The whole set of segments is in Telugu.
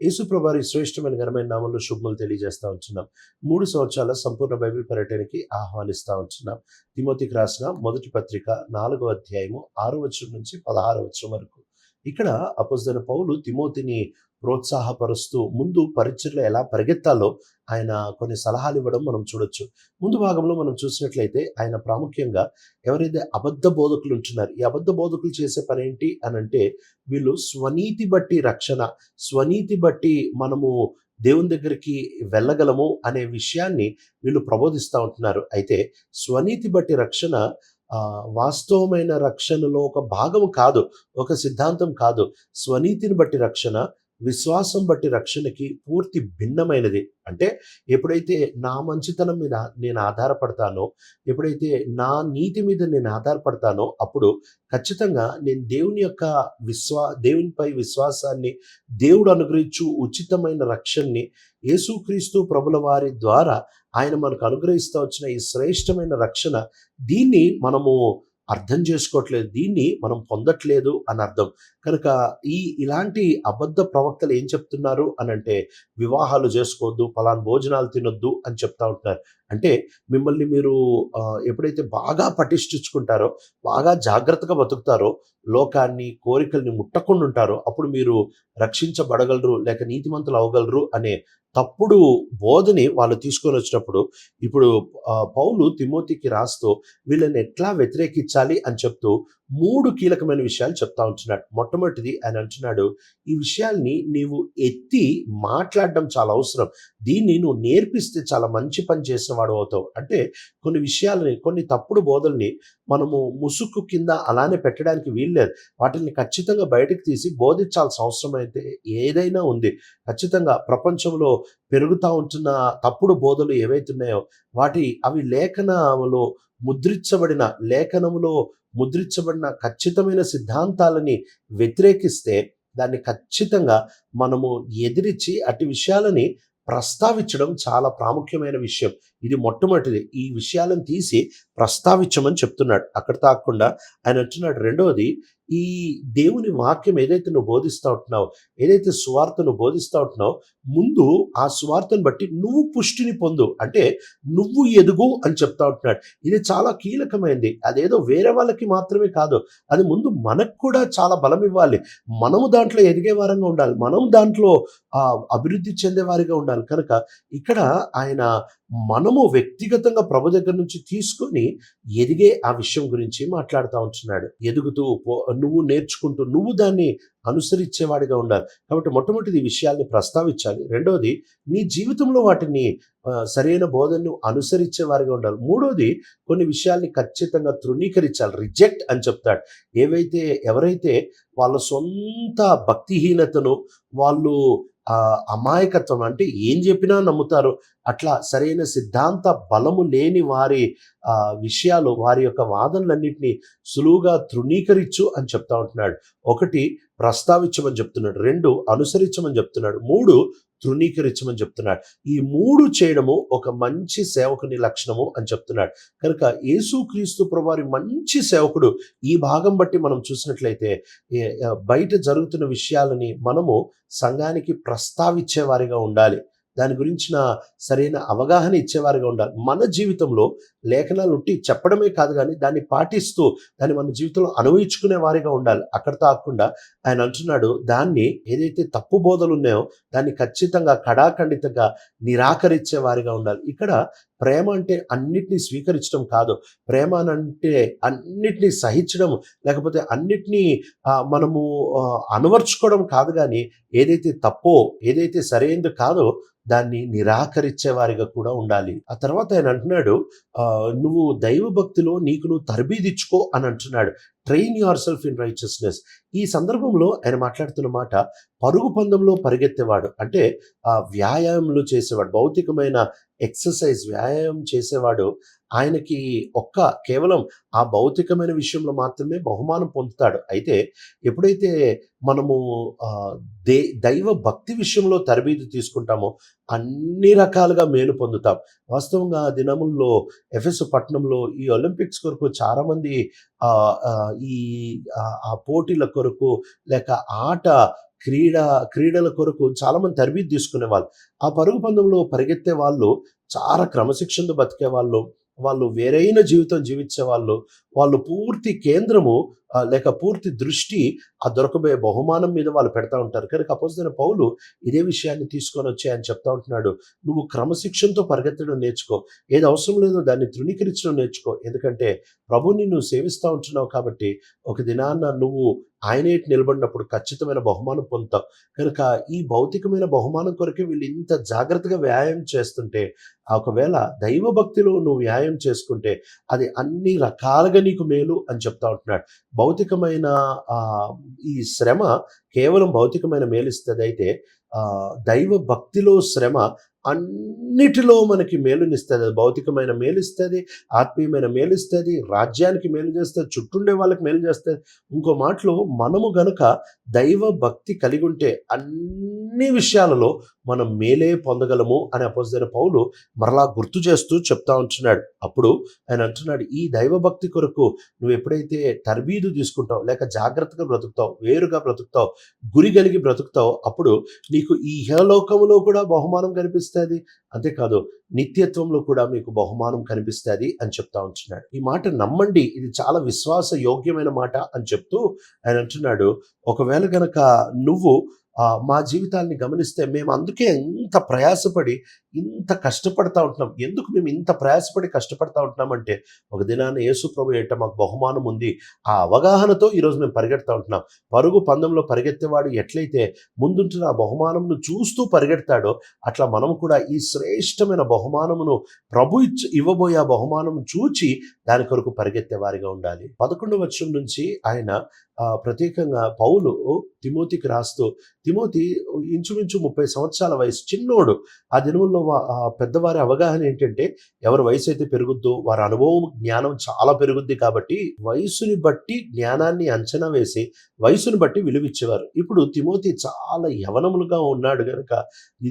యేసుప్రభారి శ్రేష్టమైన ఘనమైన నామంలో శుభములు తెలియజేస్తా ఉంటున్నాం. మూడు సంవత్సరాల సంపూర్ణ బైబిల్ పర్యటనకి ఆహ్వానిస్తా ఉంటున్నాం. తిమోతికి రాసిన మొదటి పత్రిక నాలుగో అధ్యాయము ఆరో వచనం నుంచి పదహారో వచనం వరకు. ఇక్కడ అపోజిన పౌలు తిమోతిని ప్రోత్సాహపరుస్తూ ముందు పరీక్షలో ఎలా పరిగెత్తాలో ఆయన కొన్ని సలహాలు ఇవ్వడం మనం చూడొచ్చు. ముందు భాగంలో మనం చూసినట్లయితే ఆయన ప్రాముఖ్యంగా ఎవరైతే అబద్ధ బోధకులు ఉంటున్నారు ఈ అబద్ధ బోధకులు చేసే పని ఏంటి అని అంటే వీళ్ళు స్వనీతి బట్టి రక్షణ స్వనీతి బట్టి మనము దేవుని దగ్గరికి వెళ్ళగలము అనే విషయాన్ని వీళ్ళు ప్రబోధిస్తూ ఉంటున్నారు. అయితే స్వనీతి బట్టి రక్షణ ఆ, వాస్తవమైన రక్షణలో ఒక భాగం కాదు ఒక సిద్ధాంతం కాదు. స్వనీతిని బట్టి రక్షణ విశ్వాసం బట్టి రక్షణకి పూర్తి భిన్నమైనది. అంటే ఎప్పుడైతే నా మంచితనం మీద నేను ఆధారపడతానో ఎప్పుడైతే నా నీతి మీద నేను ఆధారపడతానో అప్పుడు ఖచ్చితంగా నేను దేవుని యొక్క విశ్వా దేవునిపై విశ్వాసాన్ని దేవుడు అనుగ్రహించు ఉచితమైన రక్షణని యేసుక్రీస్తు ప్రభుల వారి ద్వారా ఆయన మనకు అనుగ్రహిస్తూ వచ్చిన ఈ శ్రేష్టమైన రక్షణ దీన్ని మనము అర్థం చేసుకోవట్లేదు దీన్ని మనం పొందట్లేదు అని అర్థం. కనుక ఈ ఇలాంటి అబద్ధ ప్రవక్తలు ఏం చెప్తున్నారు అని అంటే వివాహాలు చేసుకోవద్దు ఫలాన్ భోజనాలు తినొద్దు అని చెప్తా ఉంటున్నారు. అంటే మిమ్మల్ని మీరు ఎప్పుడైతే బాగా పటిష్ఠించుకుంటారో బాగా జాగ్రత్తగా బతుకుతారో లోకాన్ని కోరికల్ని ముట్టకుండా ఉంటారో అప్పుడు మీరు రక్షించబడగలరు లేక నీతిమంతులు అవ్వగలరు అనే తప్పుడు బోధని వాళ్ళు తీసుకొని వచ్చినప్పుడు ఇప్పుడు పౌలు తిమోతికి రాస్తూ వీళ్ళని ఎట్లా వ్యతిరేకించాలి? అని చెప్తూ మూడు కీలకమైన విషయాలు చెప్తా ఉంటున్నాడు. మొట్టమొదటిది ఆయన అంటున్నాడు ఈ విషయాల్ని నీవు ఎత్తి మాట్లాడడం చాలా అవసరం. దీన్ని నువ్వు నేర్పిస్తే చాలా మంచి పని చేసిన వాడు అవుతావు. అంటే కొన్ని విషయాలని కొన్ని తప్పుడు బోధల్ని మనము ముసుగు కింద అలానే పెట్టడానికి వీల్లేదు. వాటిని ఖచ్చితంగా బయటకు తీసి బోధించాల్సిన అవసరం అయితే ఏదైనా ఉంది. ఖచ్చితంగా ప్రపంచంలో పెరుగుతూ ఉంటున్న తప్పుడు బోధలు ఏవైతున్నాయో వాటి అవి లేఖనములో ముద్రించబడిన లేఖనములో ముద్రించబడిన ఖచ్చితమైన సిద్ధాంతాలని వ్యతిరేకిస్తే దాన్ని ఖచ్చితంగా మనము ఎదిరించి అటు విషయాలని ప్రస్తావించడం చాలా ప్రాముఖ్యమైన విషయం. ఇది మొట్టమొదటిది. ఈ విషయాలను తీసి ప్రస్తావించమని చెప్తున్నాడు. అక్కడ తాకుండా ఆయన అంటున్నాడు రెండవది ఈ దేవుని వాక్యం ఏదైతే నువ్వు బోధిస్తూ ఉంటున్నావు ఏదైతే సువార్త నువ్వు బోధిస్తూ ఉంటున్నావు ముందు ఆ సువార్తను బట్టి నువ్వు పుష్టిని పొందు. అంటే నువ్వు ఎదుగు అని చెప్తా ఉంటున్నాడు. ఇది చాలా కీలకమైంది. అదేదో వేరే వాళ్ళకి మాత్రమే కాదు. అది ముందు మనకు కూడా చాలా బలం ఇవ్వాలి. మనము దాంట్లో ఎదిగే వారంగా ఉండాలి. మనం దాంట్లో అభివృద్ధి చెందే వారిగా ఉండాలి. కనుక ఇక్కడ ఆయన మనము వ్యక్తిగతంగా ప్రభు దగ్గర నుంచి తీసుకొని ఎదిగే ఆ విషయం గురించి మాట్లాడుతూ ఉంటున్నాడు. ఎదుగుతూ పో- నువ్వు నేర్చుకుంటూ నువ్వు దాన్ని అనుసరించేవాడిగా ఉండాలి. కాబట్టి మొట్టమొదటిది ఈ విషయాల్ని ప్రస్తావించాలి. రెండవది నీ జీవితంలో వాటిని సరైన బోధనను అనుసరించే వారిగా ఉండాలి. మూడోది కొన్ని విషయాల్ని ఖచ్చితంగా తృణీకరించాలి. రిజెక్ట్ అని చెప్తాడు. ఏవైతే ఎవరైతే వాళ్ళ సొంత భక్తిహీనతను వాళ్ళు అమాయకత్వం అంటే ఏం చెప్పినా నమ్ముతారు. అట్లా సరైన సిద్ధాంత బలము లేని వారి ఆ, విషయాలు వారి యొక్క వాదనలన్నింటినీ సులువుగా తృణీకరించు అని చెప్తా ఉంటున్నాడు. ఒకటి ప్రస్తావించమని చెప్తున్నాడు. రెండు అనుసరించమని చెప్తున్నాడు. మూడు తృణీకరించమని చెప్తున్నాడు. ఈ మూడు చేయడము ఒక మంచి సేవకుని లక్షణము అని చెప్తున్నాడు. కనుక యేసుక్రీస్తు ప్రభువారి మంచి సేవకుడు ఈ భాగం బట్టి మనం చూసినట్లయితే బయట జరుగుతున్న విషయాలని మనము సంఘానికి ప్రస్తావించే వారిగా ఉండాలి. దాని గురించిన సరైన అవగాహన ఇచ్చేవారిగా ఉండాలి. మన జీవితంలో లేఖనాలు ఉట్టి చెప్పడమే కాదు కానీ దాన్ని పాటిస్తూ దాన్ని మన జీవితంలో అనుభవించుకునే వారిగా ఉండాలి. అక్కడ తాకుండా ఆయన అంటున్నాడు దాన్ని ఏదైతే తప్పు బోధలు ఉన్నాయో దాన్ని ఖచ్చితంగా కడాఖండితంగా నిరాకరించే వారిగా ఉండాలి. ఇక్కడ ప్రేమ అంటే అన్నిటినీ స్వీకరించడం కాదు. ప్రేమ అని అంటే అన్నిటినీ సహించడం లేకపోతే అన్నిటినీ ఆ, మనము అనువర్చుకోవడం కాదు కానీ ఏదైతే తప్పో ఏదైతే సరైనది కాదో దాన్ని నిరాకరించే వారిగా కూడా ఉండాలి. ఆ తర్వాత ఆయన అంటున్నాడు ఆ, నువ్వు దైవ భక్తిలో నీకు నువ్వు తరబీదిచ్చుకో అని అంటున్నాడు. Train yourself in righteousness ఈ సందర్భంలో ఆయన మాట్లాడుతున్న మాట పరుగు పందంలో పరిగెత్తేవాడు అంటే ఆ వ్యాయామంలో చేసేవాడు భౌతికమైన ఎక్సర్సైజ్ వ్యాయామం చేసేవాడు ఆయనకి ఒక్క కేవలం ఆ భౌతికమైన విషయంలో మాత్రమే బహుమానం పొందుతాడు. అయితే ఎప్పుడైతే మనము దే దైవ భక్తి విషయంలో తరబీదు తీసుకుంటామో అన్ని రకాలుగా మేలు పొందుతాం. వాస్తవంగా ఆ దినముల్లో ఎఫ్ఎస్ పట్టణంలో ఈ ఒలింపిక్స్ కొరకు చాలామంది ఈ ఆ, పోటీల కొరకు లేక ఆట క్రీడ క్రీడల కొరకు చాలామంది తరబీదు తీసుకునేవాళ్ళు. ఆ పరుగు పందెంలో పరిగెత్తే వాళ్ళు చాలా క్రమశిక్షణతో బతికే వాళ్ళు వాళ్ళు వేరైన జీవితం జీవించే వాళ్ళు వాళ్ళు పూర్తి కేంద్రము లేక పూర్తి దృష్టి ఆ దొరకబోయే బహుమానం మీద వాళ్ళు పెడతా ఉంటారు. కనుక అపోజిన పౌలు ఇదే విషయాన్ని తీసుకొని వచ్చి ఆయన చెప్తా ఉంటున్నాడు. నువ్వు క్రమశిక్షణతో పరిగెత్తడం నేర్చుకో. ఏది అవసరం లేదో దాన్ని తృణీకరించడం నేర్చుకో. ఎందుకంటే ప్రభుని నువ్వు సేవిస్తూ ఉంటున్నావు కాబట్టి ఒక దినాన్న నువ్వు ఆయనే నిలబడినప్పుడు ఖచ్చితమైన బహుమానం పొందుతాం. కనుక ఈ భౌతికమైన బహుమానం కొరకే వీళ్ళు ఇంత జాగ్రత్తగా వ్యాయామం చేస్తుంటే ఒకవేళ దైవ భక్తిలో నువ్వు వ్యాయామం చేసుకుంటే అది అన్ని రకాలుగా నీకు మేలు అని చెప్తా ఉంటున్నాడు. భౌతికమైన ఈ శ్రమ కేవలం భౌతికమైన మేలు ఇస్తుంది అయితే దైవ భక్తిలో శ్రమ అన్నిటిలో మనకి మేలునిస్తుంది. అది భౌతికమైన మేలు ఇస్తుంది ఆత్మీయమైన మేలు ఇస్తుంది రాజ్యానికి మేలు చేస్తుంది చుట్టుండే వాళ్ళకి మేలు చేస్తుంది ఇంకో మాటలో మనము గనుక దైవ భక్తి కలిగి ఉంటే అన్ని విషయాలలో మనం మేలే పొందగలము అని అపోజిన పౌలు మరలా గుర్తు చేస్తూ చెప్తా ఉంటున్నాడు. అప్పుడు ఆయన అంటున్నాడు ఈ దైవ భక్తి కొరకు నువ్వు ఎప్పుడైతే తర్బీదు తీసుకుంటావు లేక జాగ్రత్తగా బ్రతుకుతావు వేరుగా బ్రతుకుతావు గురి కలిగి బ్రతుకుతావు అప్పుడు నీకు ఈ ఇహలోకములో కూడా బహుమానం కనిపిస్తుంది. అంతేకాదు నిత్యత్వంలో కూడా మీకు బహుమానం కనిపిస్తుంది అని చెప్తా ఉంటున్నాడు. ఈ మాట నమ్మండి ఇది చాలా విశ్వాస యోగ్యమైన మాట అని చెప్తూ ఆయన అంటున్నాడు ఒకవేళ గనక నువ్వు మా జీవితాల్ని గమనిస్తే మేము అందుకే ఇంత ప్రయాసపడి ఇంత కష్టపడతా ఉంటున్నాం. ఎందుకు మేము ఇంత ప్రయాసపడి కష్టపడతా ఉంటున్నామంటే ఒక దినాన యేసు ప్రభు ఏట మాకు బహుమానం ఉంది. ఆ అవగాహనతో ఈరోజు మేము పరిగెడతా ఉంటున్నాం. పరుగు పందెంలో పరిగెత్తేవాడు ఎట్లయితే ముందుంటున్న ఆ బహుమానంను చూస్తూ పరిగెడతాడో అట్లా మనం కూడా ఈ శ్రేష్టమైన బహుమానమును ప్రభు ఇచ్చి ఇవ్వబోయే ఆ బహుమానం చూచి దాని కొరకు పరిగెత్తే వారిగా ఉండాలి. పదకొండు వర్షం నుంచి ఆయన ప్రత్యేకంగా పౌలు తిమోతికి రాస్తూ తిమోతి ఇంచుమించు ముప్పై సంవత్సరాల వయసు చిన్నోడు. ఆ దినముల్లో పెద్దవారి అవగాహన ఏంటంటే ఎవరి వయసు అయితే పెరుగుద్దో వారి అనుభవం జ్ఞానం చాలా పెరుగుద్ది కాబట్టి వయసుని బట్టి జ్ఞానాన్ని అంచనా వేసి వయసుని బట్టి విలువిచ్చేవారు. ఇప్పుడు తిమోతి చాలా యవనములుగా ఉన్నాడు కనుక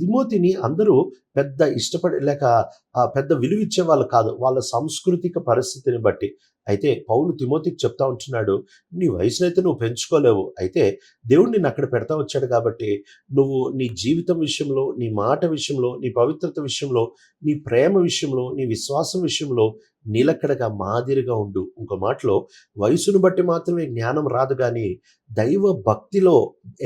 తిమోతిని అందరూ పెద్ద ఇష్టపడే లేక పెద్ద విలువిచ్చే వాళ్ళు కాదు. వాళ్ళ సాంస్కృతిక పరిస్థితిని బట్టి అయితే పౌలు తిమోతికి చెప్తా ఉంటున్నాడు నీ వయసునైతే నువ్వు పెంచుకోలేవు. అయితే దేవుడు నిన్ను అక్కడ పెడతా వచ్చాడు కాబట్టి నువ్వు నీ జీవితం విషయంలో నీ మాట విషయంలో నీ పవిత్రత విషయంలో నీ ప్రేమ విషయంలో నీ విశ్వాసం విషయంలో నిలకడగా మాదిరిగా ఉండు. ఇంకో మాటలో వయసును బట్టి మాత్రమే జ్ఞానం రాదు కానీ దైవ భక్తిలో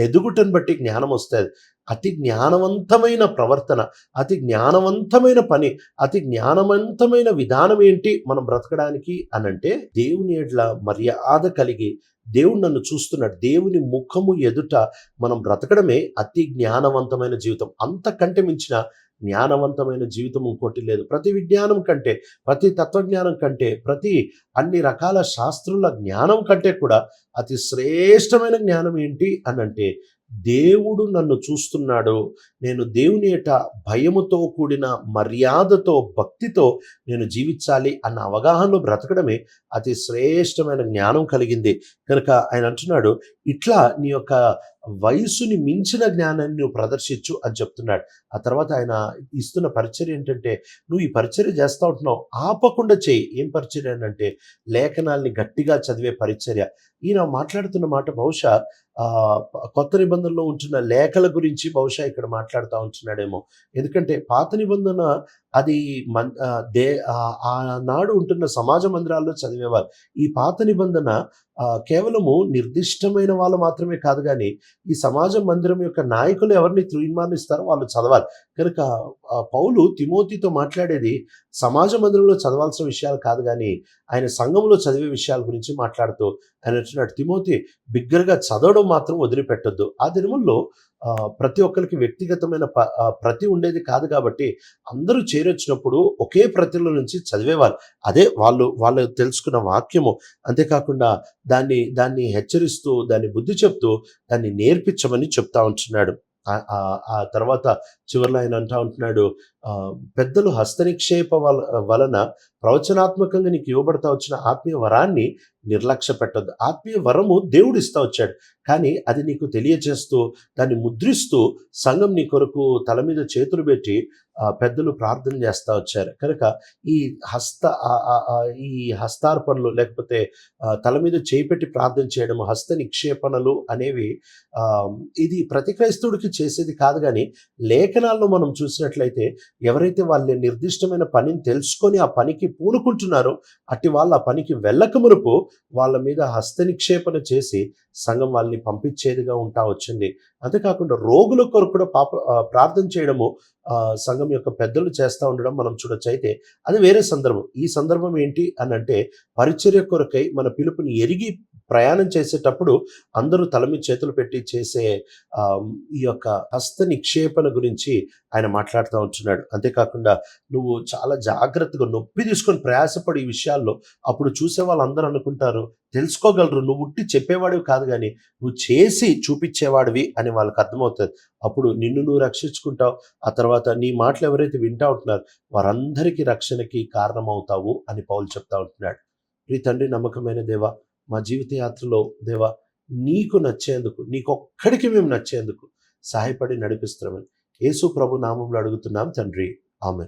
ఎదుగుటను బట్టి జ్ఞానం వస్తుంది. అతి జ్ఞానవంతమైన ప్రవర్తన అతి జ్ఞానవంతమైన పని అతి జ్ఞానవంతమైన విధానం ఏంటి మనం బ్రతకడానికి అనంటే దేవుని ఎడ్ల మర్యాద కలిగి దేవుడు నన్ను చూస్తున్నాడు. దేవుని ముఖము ఎదుట మనం బ్రతకడమే అతి జ్ఞానవంతమైన జీవితం. అంతకంటే మించిన జ్ఞానవంతమైన జీవితం ఇంకోటి లేదు. ప్రతి విజ్ఞానం కంటే ప్రతి తత్వజ్ఞానం కంటే ప్రతి అన్ని రకాల శాస్త్రుల జ్ఞానం కంటే కూడా అతి శ్రేష్టమైన జ్ఞానం ఏంటి అనంటే దేవుడు నన్ను చూస్తున్నాడు. నేను దేవుని ఏట భయముతో కూడిన మర్యాదతో భక్తితో నేను జీవించాలి అన్న అవగాహనలో బ్రతకడమే అతి శ్రేష్టమైన జ్ఞానం కలిగింది. కనుక ఆయన అంటున్నాడు ఇట్లా నీ యొక్క వయసుని మించిన జ్ఞానాన్ని నువ్వు ప్రదర్శించు అని చెప్తున్నాడు. ఆ తర్వాత ఆయన ఇస్తున్న పరిచర్య ఏంటంటే నువ్వు ఈ పరిచర్య చేస్తూ ఉంటున్నావు ఆపకుండా చేయి. ఏం పరిచర్య అంటే లేఖనాల్ని గట్టిగా చదివే పరిచర్య. ఈయన మాట్లాడుతున్న మాట బహుశా కొత్త నిబంధనలో ఉంటున్న లేఖల గురించి బహుశా ఇక్కడ మాట్లాడుతూ ఉంటున్నాడేమో. ఎందుకంటే పాత నిబంధన అది మన్ ఆ, దే ఆ- ఆనాడు ఉంటున్న సమాజ మందిరాల్లో చదివేవారు. ఈ పాత నిబంధన కేవలము నిర్దిష్టమైన వాళ్ళు మాత్రమే కాదు కానీ ఈ సమాజ మందిరం యొక్క నాయకులు ఎవరిని తీర్మానిస్తారో వాళ్ళు చదవాలి. కనుక పౌలు తిమోతితో మాట్లాడేది సమాజ మందిరంలో చదవాల్సిన విషయాలు కాదు కానీ ఆయన సంఘంలో చదివే విషయాల గురించి మాట్లాడుతూ ఆయన వచ్చినట్టు తిమోతి బిగ్గరగా చదవడం మాత్రం వదిలిపెట్టొద్దు. ఆ దినముల్లో ప్రతి ఒక్కరికి వ్యక్తిగతమైన ప- ప్రతి ఉండేది కాదు కాబట్టి అందరూ చేరొచ్చినప్పుడు ఒకే ప్రతిలో నుంచి చదివేవారు అదే వాళ్ళు వాళ్ళు తెలుసుకున్న వాక్యము. అంతేకాకుండా దాన్ని దాన్ని హెచ్చరిస్తూ దాన్ని బుద్ధి చెప్తూ దాన్ని నేర్పించమని చెప్తా ఉంటున్నాడు. ఆ- తర్వాత చివరిలో ఆయన అంటా ఉంటున్నాడు పెద్దలు హస్తనిక్షేప వల వలన ప్రవచనాత్మకంగా నీకు ఇవ్వబడతా వచ్చిన ఆత్మీయ వరాన్ని నిర్లక్ష్య పెట్టద్దు. ఆత్మీయ వరము దేవుడు ఇస్తా వచ్చాడు. కానీ అది నీకు తెలియజేస్తూ దాన్ని ముద్రిస్తూ సంఘం నీ కొరకు తల మీద చేతులు పెట్టి పెద్దలు ప్రార్థన చేస్తా వచ్చారు. కనుక ఈ హస్త ఈ హస్తార్పణలు లేకపోతే తల మీద చేయి పెట్టి ప్రార్థన చేయడం హస్త నిక్షేపణలు అనేవి ఇది ప్రతి క్రైస్తవుడికి చేసేది కాదు కానీ లేఖనాల్లో మనం చూసినట్లయితే ఎవరైతే వాళ్ళ నిర్దిష్టమైన పనిని తెలుసుకొని ఆ పనికి పూనుకుంటున్నారో అట్టి వాళ్ళు ఆ పనికి వెళ్ళక మునుపు వాళ్ళ మీద హస్త నిక్షేపణ చేసి సంఘం వాళ్ళని పంపించేదిగా ఉంటా వచ్చింది. అంతేకాకుండా రోగుల కొరకు కూడా పాప ప్రార్థన చేయడము సంఘం యొక్క పెద్దలు చేస్తూ ఉండడం మనం చూడొచ్చు. అయితే అది వేరే సందర్భం. ఈ సందర్భం ఏంటి అని అంటే పరిచర్య కొరకై మన పిలుపుని ఎరిగి ప్రయాణం చేసేటప్పుడు అందరూ తల మీద చేతులు పెట్టి చేసే ఈ యొక్క హస్త నిక్షేపణ గురించి ఆయన మాట్లాడుతూ ఉంటున్నాడు. అంతేకాకుండా నువ్వు చాలా జాగ్రత్తగా నొప్పి తీసుకొని ప్రయాసపడి ఈ విషయాల్లో. అప్పుడు చూసే వాళ్ళందరూ అనుకుంటారు తెలుసుకోగలరు నువ్వు ఉట్టి చెప్పేవాడివి కాదు కానీ నువ్వు చేసి చూపించేవాడివి అని వాళ్ళకి అర్థమవుతుంది. అప్పుడు నిన్ను నువ్వు రక్షించుకుంటావు ఆ తర్వాత నీ మాటలు ఎవరైతే వింటా ఉంటున్నారు వారందరికీ రక్షణకి కారణమవుతావు అని పౌలు చెప్తా ఉంటున్నాడు. ప్రీ తండ్రి నమ్మకమైన దేవా మా జీవిత యాత్రలో దేవా నీకు నచ్చేందుకు నీకొక్కడికి మేము నచ్చేందుకు సహాయపడి నడిపిస్తున్నామని యేసు ప్రభు నామంలో అడుగుతున్నాం తండ్రి. ఆమె